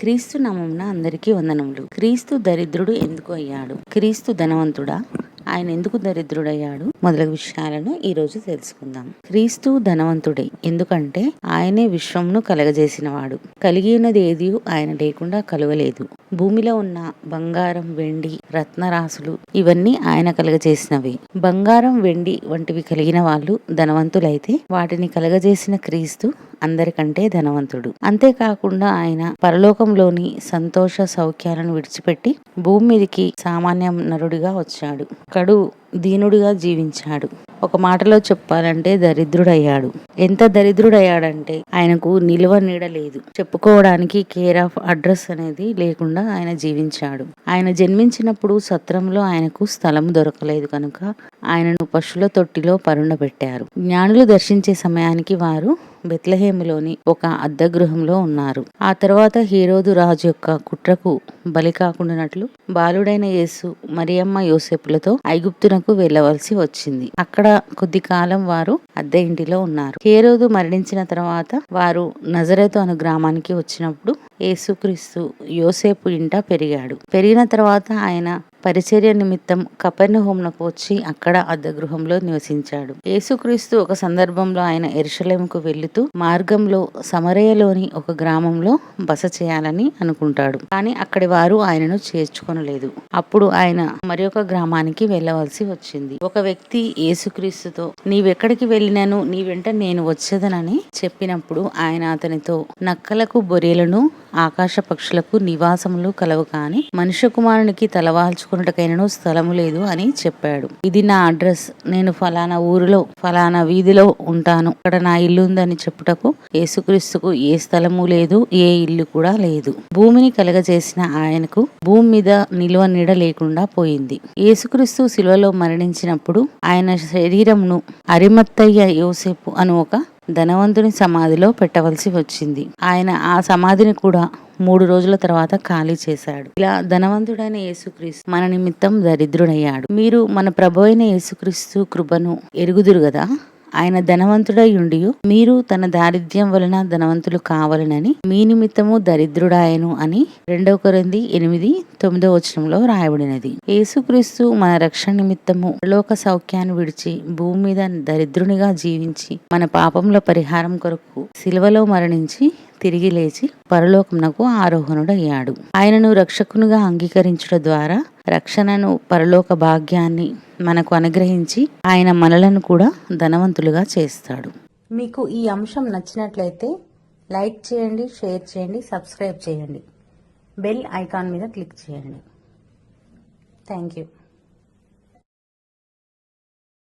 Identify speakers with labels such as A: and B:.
A: క్రీస్తు నామంన అందరికీ వందనములు. క్రీస్తు దరిద్రుడు ఎందుకు అయ్యాడు? క్రీస్తు ధనవంతుడా? ఆయన ఎందుకు దరిద్రుడయ్యాడు? మొదలగు విషయాలను ఈ రోజు తెలుసుకుందాం. క్రీస్తు ధనవంతుడే ఎందుకంటే ఆయనే విశ్వంను కలగజేసినవాడు. కలిగి ఉన్నది ఏది ఆయన లేకుండా కలుగలేదు. భూమిలో ఉన్న బంగారం వెండి రత్నరాసులు ఇవన్నీ ఆయన కలగజేసినవి. బంగారం వెండి వంటివి కలిగిన వాళ్ళు ధనవంతులైతే వాటిని కలగజేసిన క్రీస్తు అందరికంటే ధనవంతుడు. అంతేకాకుండా ఆయన పరలోకంలోని సంతోష సౌఖ్యాలను విడిచిపెట్టి భూమి మీదకి సామాన్య నరుడిగా వచ్చాడు. కడు దీనుడిగా జీవించాడు. ఒక మాటలో చెప్పాలంటే దరిద్రుడయ్యాడు. ఎంత దరిద్రుడయ్యాడంటే ఆయనకు నిల్వ నీడ లేదు. చెప్పుకోవడానికి కేర్ ఆఫ్ అడ్రస్ అనేది లేకుండా ఆయన జీవించాడు. ఆయన జన్మించినప్పుడు సత్రంలో ఆయనకు స్థలం దొరకలేదు కనుక ఆయనను పశువుల తొట్టిలో పరుండబెట్టారు. జ్ఞానులు దర్శించే సమయానికి వారు బెత్లహేములోని ఒక అద్దె గృహంలో ఉన్నారు. ఆ తర్వాత హీరోదు రాజు యొక్క కుట్రకు బలి కాకుండానట్లు బాలుడైన యేసు మరియమ్మ యోసేపులతో ఐగుప్తునకు వెళ్ళవలసి వచ్చింది. అక్కడ కొద్ది కాలం వారు అద్దె ఇంటిలో ఉన్నారు. హేరోదు మరణించిన తర్వాత వారు నజరేతు అను గ్రామానికి వచ్చినప్పుడు యేసుక్రీస్తు యోసేపు ఇంట పెరిగాడు. పెరిగిన తర్వాత ఆయన పరిచర్య నిమిత్తం కపెర్నహోమునకు వచ్చి అక్కడ అద్దె గృహంలో నివసించాడు. యేసుక్రీస్తు ఒక సందర్భంలో ఆయన ఎరుషలేముకు వెళుతూ మార్గంలో సమరయలోని ఒక గ్రామంలో బస చేయాలని అనుకుంటాడు. కానీ అక్కడి వారు ఆయనను చేర్చుకొనలేదు. అప్పుడు ఆయన మరి ఒక గ్రామానికి వెళ్ళవలసి వచ్చింది. ఒక వ్యక్తి యేసుక్రీస్తుతో నీవెక్కడికి వెళ్ళినాను? నీ వెంట నేను వచ్చేదనని చెప్పినప్పుడు ఆయన అతనితో నక్కలకు బొరేలను ఆకాశ పక్షులకు నివాసములు కలవు కాని మనుష్య కుమారునికి తలవాల్చు తలవాల్చుకున్నటకైనను స్థలము లేదు అని చెప్పాడు. ఇది నా అడ్రస్. నేను ఫలానా ఊరిలో ఫలానా వీధిలో ఉంటాను. అక్కడ నా ఇల్లు ఉందని చెప్పుటకు యేసుక్రీస్తుకు ఏ స్థలము లేదు ఏ ఇల్లు కూడా లేదు. భూమిని కలగజేసిన ఆయనకు భూమి మీద నిల్వ నీడ లేకుండా పోయింది. యేసుక్రీస్తు శిలువలో మరణించినప్పుడు ఆయన శరీరమును అరిమత్తయ్య యోసేపు అను ఒక ధనవంతుని సమాధిలో పెట్టవలసి వచ్చింది. ఆయన ఆ సమాధిని కూడా మూడు రోజుల తర్వాత ఖాళీ చేశాడు. ఇలా ధనవంతుడైన యేసుక్రీస్తు మన నిమిత్తం దరిద్రుడయ్యాడు. మీరు మన ప్రభు అయిన యేసుక్రీస్తు కృపను ఎరుగుదురు కదా ఆయన ధనవంతుడై ఉండి మీరు తన దారిద్ర్యం వలన ధనవంతులు కావాలనని మీ నిమిత్తము దరిద్రుడాయను అని రెండవ కొరింది ఎనిమిది తొమ్మిదో వచనంలో రాయబడినది. యేసుక్రీస్తు మన రక్షణ నిమిత్తము లోక సౌఖ్యాన్ని విడిచి భూమి మీద దరిద్రునిగా జీవించి మన పాపముల పరిహారం కొరకు సిలువలో మరణించి తిరిగి లేచి పరలోకమునకు ఆరోహణుడయ్యాడు. ఆయనను రక్షకునిగా అంగీకరించడం ద్వారా రక్షణను పరలోక భాగ్యాన్ని మనకు అనుగ్రహించి ఆయన మనలను కూడా ధనవంతులుగా చేస్తాడు. మీకు ఈ అంశం నచ్చినట్లయితే లైక్ చేయండి షేర్ చేయండి సబ్స్క్రైబ్ చేయండి. బెల్ ఐకాన్ మీద క్లిక్ చేయండి. Thank you.